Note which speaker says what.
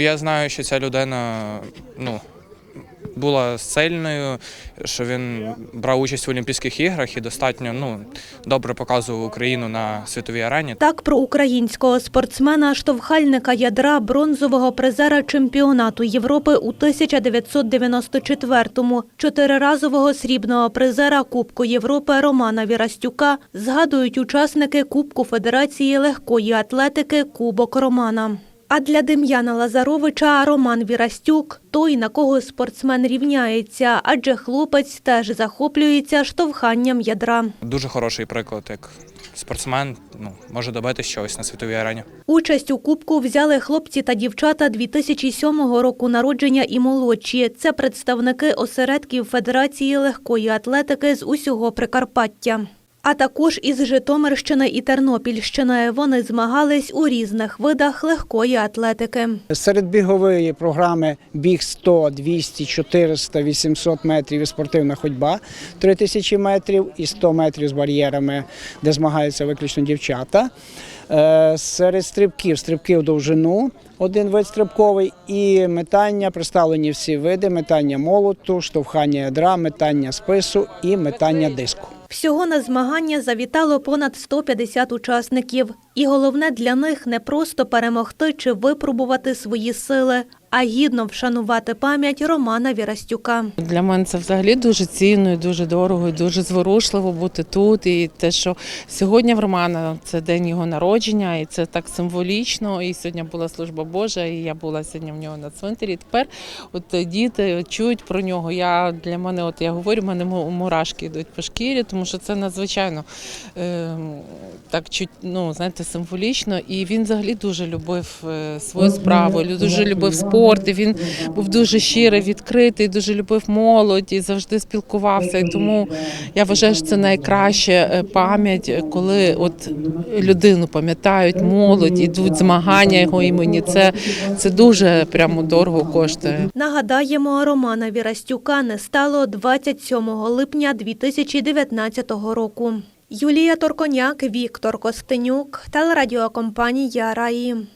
Speaker 1: Я знаю, що ця людина ну, була сильною, що він брав участь в Олімпійських іграх і достатньо ну, добре показував Україну на світовій арені.
Speaker 2: Так про українського спортсмена, штовхальника ядра, бронзового призера чемпіонату Європи у 1994-му, чотириразового срібного призера Кубку Європи Романа Вірастюка згадують учасники Кубку Федерації легкої атлетики Кубок Романа. А для Дем'яна Лазаровича Роман Вірастюк – той, на кого спортсмен рівняється, адже хлопець теж захоплюється штовханням ядра.
Speaker 1: Дуже хороший приклад, як спортсмен ну, може добитися чогось на світовій арені.
Speaker 2: Участь у кубку взяли хлопці та дівчата 2007 року народження і молодші. Це представники осередків Федерації легкої атлетики з усього Прикарпаття. А також із Житомирщини і Тернопільщини вони змагались у різних видах легкої атлетики.
Speaker 3: Серед бігової програми біг 100, 200, 400, 800 метрів і спортивна ходьба 3000 метрів і 100 метрів з бар'єрами, де змагаються виключно дівчата. Е, Серед стрибків стрибки в довжину, один вид стрибковий, і метання представлені всі види: метання молоту, штовхання ядра, метання спису і метання диску.
Speaker 2: Всього на змагання завітало понад 150 учасників. І головне для них не просто перемогти чи випробувати свої сили, а гідно вшанувати пам'ять Романа Вірастюка.
Speaker 4: Для мене це взагалі дуже цінно, і дуже дорого, і дуже зворушливо бути тут. І те, що сьогодні в Романа це день його народження, і це так символічно. І сьогодні була служба Божа, і я була сьогодні в нього на цвинтарі. Тепер от діти чують про нього. Я для мене, от я говорю, в мене му- мурашки йдуть по шкірі, тому що це надзвичайно е, так чуть, ну знаєте, символічно. І він взагалі дуже любив е, свою справу, лю- дуже любив спорт. І він був дуже щирий, відкритий, дуже любив молодь і завжди спілкувався. І тому я вважаю, що це найкраща е, пам'ять, коли от людину пам'ятають, молодь, ідуть змагання його імені. Це, це дуже прямо дорого коштує.
Speaker 2: Нагадаємо, Романа Вірастюка не стало 27 липня 2019 року. Юлія Торконяк, Віктор Костенюк, телерадіокомпанія Раї.